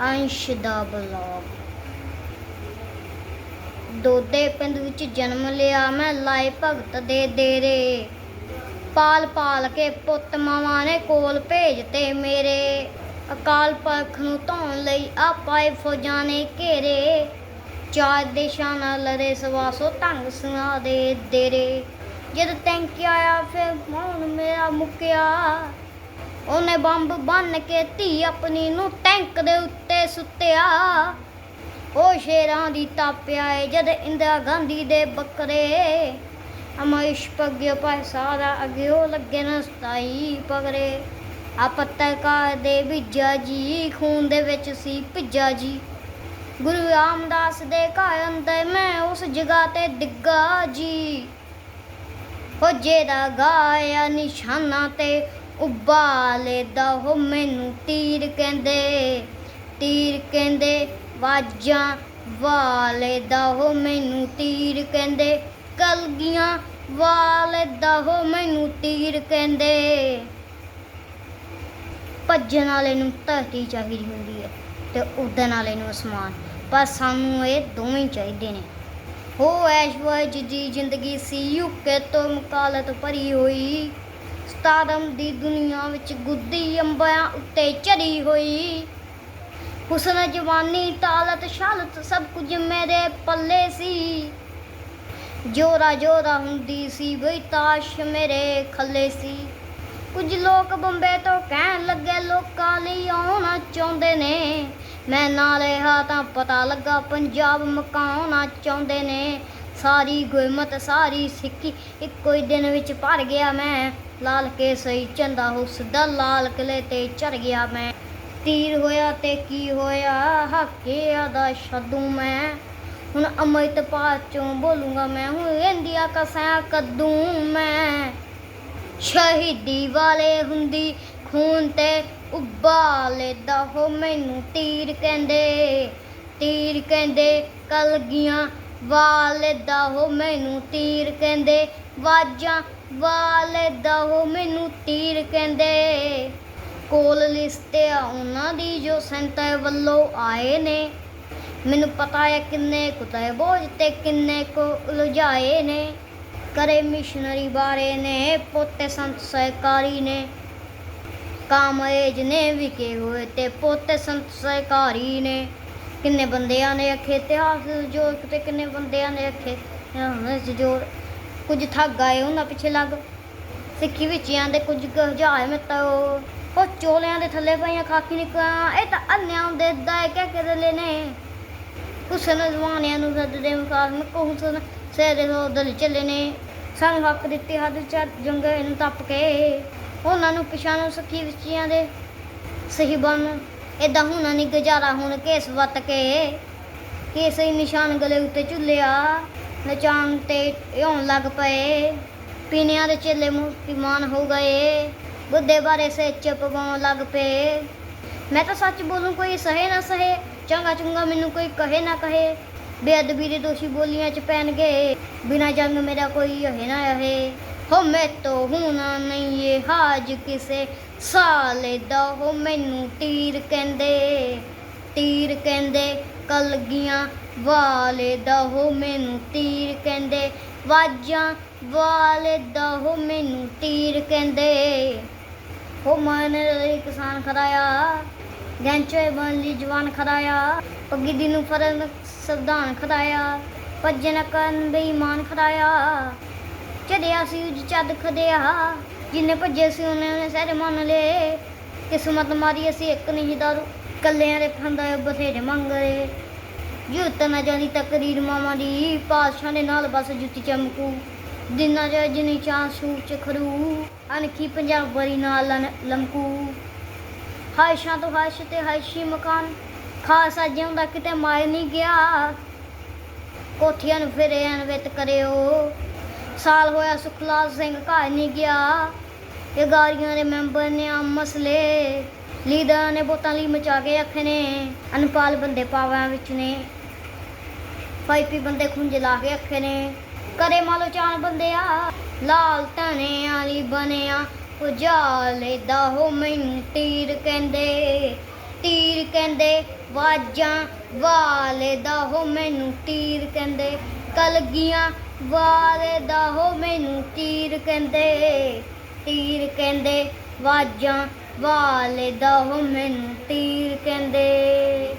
ਅੰਸ਼ ਦਾ blog. Dode ਪਿੰਡ ਵਿੱਚ ਜਨਮ ਲਿਆ ਮੈਂ, ਲਾਏ ਭਗਤ ਦੇ ਡੇਰੇ। ਪਾਲ ਪਾਲ ਕੇ ਪੁੱਤ ਮਾਵਾਂ ਨੇ ਕੋਲ ਭੇਜਤੇ ਮੇਰੇ। ਅਕਾਲ ਪੁਰਖ ਨੂੰ ਧੌਣ ਲਈ ਆਪਾਏ ਫੌਜਾਂ ਨੇ ਘੇਰੇ। ਚਾਰ ਦੇਸ਼ਾਂ ਨਾਲ ਲੜੇ ਸਵਾਸੋ ਢੰਗ ਸੁਣਾ ਦੇ ਦੇਰੇ ਜਦ ਟੈਂਕੀ ਆਇਆ ਫਿਰ ਮੌਨ ਮੇਰਾ ਮੁੱਕਿਆ। ਉਹਨੇ ਬੰਬ ਬੰਨ ਕੇ ਧੀ ਆਪਣੀ ਨੂੰ ਟੈਂਕ ਦੇ ਉੱਤੇ ਸੁੱਤਿਆ। ਉਹ ਸ਼ੇਰਾਂ ਦੀ ਤਾਪਿਆ ਏ ਜਦ ਇੰਦਰਾ ਗਾਂਧੀ ਦੇ ਬੱਕਰੇ। ਅਮਇਸ਼ ਪਗਿਓ ਸਾਰਾ ਅਗਿਓ ਲੱਗੇ ਨਾ ਸਤਾਈ ਪਗਰੇ। ਆ ਪੱਤਰਕਾਰ ਦੇ ਵਿਜਾ ਜੀ, ਖੂਨ ਦੇ ਵਿੱਚ ਸੀ ਭਿੱਜਾ ਜੀ। ਗੁਰੂ ਰਾਮਦਾਸ ਦੇ ਘਰ ਅੰਦਰ ਮੈਂ ਉਸ ਜਗ੍ਹਾ ਤੇ ਡਿੱਗਾ ਜੀ। ਹੋ ਦਾ ਗਾਇਆ ਨਿਸ਼ਾਨਾ ਤੇ ਉਬਾਲੇ ਦਾ ਹੋ ਮੈਨੂੰ ਤੀਰ ਕਹਿੰਦੇ। ਤੀਰ ਕਹਿੰਦੇ, ਵਾਜਾਂ ਵਾਲੇ ਦਾ ਹੋ ਮੈਨੂੰ ਤੀਰ ਕਹਿੰਦੇ, ਕਲਗੀਆਂ ਵਾਲੇ ਦਾ ਹੋ ਮੈਨੂੰ ਤੀਰ ਕਹਿੰਦੇ। ਭੱਜਣ ਵਾਲੇ ਨੂੰ ਧਰਤੀ ਚਾਹੀਦੀ ਹੁੰਦੀ ਹੈ ਤੇ ਉੱਡਣ ਵਾਲੇ ਨੂੰ ਅਸਮਾਨ, ਪਰ ਸਾਨੂੰ ਇਹ ਦੋਵੇਂ ਚਾਹੀਦੇ ਨੇ। ਹੋ ਐਸ਼ਵਰਜ ਦੀ ਜ਼ਿੰਦਗੀ ਸੀ, ਯੁਕੇ ਤੋਂ ਮੁਕਾਲਤ ਭਰੀ ਹੋਈ। ਸਤਾਰਮ ਦੀ ਦੁਨੀਆ ਵਿੱਚ ਗੁੱਦੀ ਅੰਬਿਆਂ ਉੱਤੇ ਚੜੀ ਹੋਈ। ਹੁਸਨ ਜਵਾਨੀ, ਤਾਲਤ, ਸ਼ਾਲਤ, ਸਭ ਕੁਝ ਮੇਰੇ ਪੱਲੇ ਸੀ। ਜੋਰਾ ਜੋਰਾ ਹੁੰਦੀ ਸੀ, ਬਈ ਤਾਸ਼ ਮੇਰੇ ਖੱਲੇ ਸੀ। ਕੁਝ ਲੋਕ ਬੰਬੇ ਤੋਂ ਕਹਿਣ ਲੱਗੇ, ਲੋਕਾਂ ਲਈ ਆਉਣਾ ਚਾਹੁੰਦੇ ਨੇ। ਮੈਂ ਨਾਲ ਰਿਹਾ ਤਾਂ ਪਤਾ ਲੱਗਾ, ਪੰਜਾਬ ਮਕਾਉਣਾ ਚਾਹੁੰਦੇ ਨੇ। ਸਾਰੀ ਗੁਰਮਤ, ਸਾਰੀ ਸਿੱਖੀ, ਇੱਕੋ ਹੀ ਦਿਨ ਵਿੱਚ ਭਰ ਗਿਆ ਮੈਂ। ਲਾਲ ਕੇ ਸਹੀ ਚੰਦਾ ਹੁਸਦਾ ਲਾਲ ਕਿਲੇ ਤੇ ਚੜ ਗਿਆ ਮੈਂ। ਤੀਰ ਹੋਇਆ ਤੇ ਕੀ ਹੋਇਆ? ਹੱਕੇ ਆਦਾ ਛੱਡੂ ਮੈਂ। ਹੁਣ ਅੰਮ੍ਰਿਤ ਪਾਚੋਂ ਬੋਲੂਗਾ ਮੈਂ। ਹੁਣ ਇੰਡੀਆ ਕਸਾਂ ਕੱਦੂ ਮੈਂ। ਸ਼ਹੀਦੀ ਵਾਲੇ ਹੁੰਦੀ, ਖੂਨ ਤੇ ਉਬਾਲੇ ਦਾ ਹੋ ਮੈਨੂੰ ਤੀਰ ਕਹਿੰਦੇ ਤੀਰ ਕਹਿੰਦੇ, ਕਲਗੀਆਂ ਵਾਲੇ ਦਾ ਹੋ ਮੈਨੂੰ ਤੀਰ ਕਹਿੰਦੇ, ਵਾਜਾਂ ਵਾਲੇ ਦਾ ਹੋ ਮੈਨੂੰ ਤੀਰ ਕਹਿੰਦੇ। ਕੋਲ ਲਿਸਟ ਆ, ਉਹਨਾਂ ਦੀ ਜੋ ਸੈਂਟਰ ਵੱਲੋਂ ਆਏ ਨੇ। ਮੈਨੂੰ ਪਤਾ ਹੈ ਕਿੰਨੇ ਕੁਤੇ ਬੋਝ ਤੇ ਕਿੰਨੇ ਕੋ ਲੁਝਾਏ ਨੇ। ਕਰੇ ਮਿਸ਼ਨਰੀ ਬਾਰੇ ਨੇ, ਪੋਤੇ ਸੰਤ ਸਹਿਕਾਰੀ ਨੇ। ਕਾਮਰੇਜ ਨੇ ਵਿਕੇ ਹੋਏ ਤੇ ਪੋਤੇ ਸੰਤ ਸਹਿਕਾਰੀ ਨੇ। ਕਿੰਨੇ ਬੰਦਿਆਂ ਨੇ ਅਖੇ ਇਤਿਹਾਸ ਜੋ ਤੇ ਕਿੰਨੇ ਬੰਦਿਆਂ ਨੇ ਅਖੇ ਇਤਿਹਾਸ ਜੋ ਕੁਝ ਠੱਗ ਆਏ ਉਹਨਾਂ ਪਿੱਛੇ ਲੱਗ। ਸਿੱਖੀ ਵਿੱਚ ਆਂਦੇ ਕੁਝ ਗਹਜਾਏ ਮੈਂ ਉਹ ਚੋਲਿਆਂ ਦੇ ਥੱਲੇ ਪਈਆਂ ਖਾਕੀ ਨਿਕਲਾਂ। ਇਹ ਤਾਂ ਅੰਨਿਆਂ ਦੇ ਦਾਇ ਕਹਿ ਕੇ ਰਲੇ ਨੇ। ਹੁਸਨ ਜ਼ਵਾਨਿਆਂ ਨੂੰ ਸੱਦਦੇ ਮੁਕਾਮ ਕੋ ਹੁਸਨ ਸੇਰੇ ਹੋ ਦਲ ਚੱਲੇ ਨੇ। ਸਾਨੂੰ ਹੱਕ ਦਿੱਤੇ ਹੱਦ ਚ ਜੰਗੇ ਨੂੰ ਤੱਪ ਕੇ। ਉਹਨਾਂ ਨੂੰ ਪਛਾਣੋ ਸਖੀ ਵਿੱਚਿਆਂ ਦੇ ਸਹੀ ਬਣ ਏਦਾਂ ਹੁਣਾ ਨਹੀਂ ਗੁਜ਼ਾਰਾ ਹੁਣ ਕੇਸ ਵੱਤ ਕੇ। ਕੇਸਈ ਨਿਸ਼ਾਨ ਗਲੇ ਉੱਤੇ ਝੁੱਲਿਆ। ਨਚਾਨ ਤੇ ਇਉਂ ਲੱਗ ਪਏ। ਪੀਣਿਆਂ ਦੇ ਚੇਲੇ ਮੁਸਲਮਾਨ ਹੋ ਗਏ। ਬੁੱਧੇ ਬਾਰੇ ਸੱਚ ਚੁੱਪ ਲੱਗ ਪਏ। ਮੈਂ ਤਾਂ ਸੱਚ ਬੋਲੂੰ, ਕੋਈ ਸਹੇ ਨਾ ਸਹੇ, ਚੰਗਾ ਚੁੰਗਾ ਮੈਨੂੰ ਕੋਈ ਕਹੇ ਨਾ ਕਹੇ। ਬੇਅਦਬੀ ਦੇ ਦੋਸ਼ੀ ਬੋਲੀਆਂ ਚ ਪੈਣਗੇ ਬਿਨਾ ਜੰਗ ਮੇਰਾ ਕੋਈ ਹੈ ਨਾ ਹੈ ਹੋ ਮੈਂ ਤੋ ਹੁਣਾ ਨਹੀਂ ਇਹ ਹਾਜ ਕਿਸੇ ਸਾਲੇ ਦਾ, ਹੋ ਮੈਨੂੰ ਤੀਰ ਕਹਿੰਦੇ ਤੀਰ ਕਹਿੰਦੇ ਕਲਗੀਆਂ ਵਾਲੇ ਦਾ, ਹੋ ਮੈਨੂੰ ਤੀਰ ਕਹਿੰਦੇ, ਵਾਜਾਂ ਵਾਲੇ ਦਾ, ਹੋ ਮੈਨੂੰ ਤੀਰ ਕਹਿੰਦੇ। ਹੋ ਮਨ ਕਿਸਾਨ ਖਰਾਇਆ ਗੈਂਚੇ ਬਣ ਲਈ ਜਵਾਨ ਖਰਾਇਆ, ਪੱਗੀ ਦੀ ਨੂੰ ਫਰਨ ਸੰਵਿਧਾਨ ਖੜਾਇਆ ਭੱਜਣ ਕਰਨ ਬੇਈਮਾਨ ਖਰਾਇਆ। ਚੜਿਆ ਸੀ ਉਜ ਚੱਦ ਖੜਿਆ, ਜਿੰਨੇ ਭੱਜੇ ਸੀ ਉਹਨੇ ਉਹਨੇ ਸਾਰੇ ਮੰਨ ਲਏ। ਕਿਸਮਤ ਮਾਰੀ ਅਸੀਂ ਇੱਕ ਨਹੀਂ ਦਾਰੂ, ਕੱਲਿਆਂ ਦੇ ਫੰਦਾ ਬਥੇਰੇ ਮੰਗ ਰਹੇ ਜੁੱਤ ਨਾ ਜਾਣੀ ਤਕਰੀਰ ਮਾਮਾ ਦੀ ਪਾਸ਼ਾ ਦੇ ਨਾਲ ਬਸ ਜੁੱਤੀ ਚਮਕੂ। ਦਿਨਾਂ ਚ ਜਿਨੀ ਚਾਂ ਸੂਚ ਖਰੂ ਅਨਖੀ ਪੰਜਾਬ ਨਾਲ ਲਮਕੂ। ਹਾਇਸ਼ਾਂ ਤੋਂ ਹਾਇਸ਼ ਤੇ ਹਾਇਸ਼ੀ ਮਕਾਨ ਖਾਸਾ ਜਿਉਂਦਾ ਕਿਤੇ ਮਾਇ ਨਹੀਂ ਗਿਆ। ਕੋਠੀਆਂ ਨੂੰ ਫਿਰੇ ਅਨਵਿਤ ਕਰਿਓ। ਸਾਲ ਹੋਇਆ ਸੁਖਲਾਲ ਸਿੰਘ ਘਰ ਨਹੀਂ ਗਿਆ। ਇਹ ਗਾਰੀਆਂ ਦੇ ਮੈਂਬਰ ਨੇ ਆ ਮਸਲੇ। ਲੀਡਰਾਂ ਨੇ ਬੋਤਾਂ ਲਈ ਮਚਾ ਕੇ ਰੱਖੇ ਨੇ। ਅਨਪਾਲ ਬੰਦੇ ਪਾਵਾਂ ਵਿੱਚ ਨੇ। ਪਾਈਪੀ ਬੰਦੇ ਖੁੰਝ ਲਾ ਕੇ ਰੱਖੇ ਨੇ। ਕਰੇ ਮਾਲੋ ਚਾਨ ਬੰਦੇ ਆ ਲਾਲ ਧਨੇ ਵਾਲੀ ਬਣਿਆ। ਉਜਾਲੇ ਦਾ ਹੋ ਮੈਨੂੰ ਤੀਰ ਕਹਿੰਦੇ ਤੀਰ ਕਹਿੰਦੇ, ਵਾਜਾਂ ਵਾਲੇ ਦਾ ਹੋ ਮੈਨੂੰ ਤੀਰ ਕਹਿੰਦੇ। ਕਲਗੀਆਂ ਵਾਲੇ ਦਾ ਹੋ ਮੈਨੂੰ ਤੀਰ ਕਹਿੰਦੇ ਤੀਰ ਕਹਿੰਦੇ, ਵਾਜਾਂ ਵਾਲੇ ਦਾ ਹੋ ਮੈਨੂੰ ਤੀਰ ਕਹਿੰਦੇ।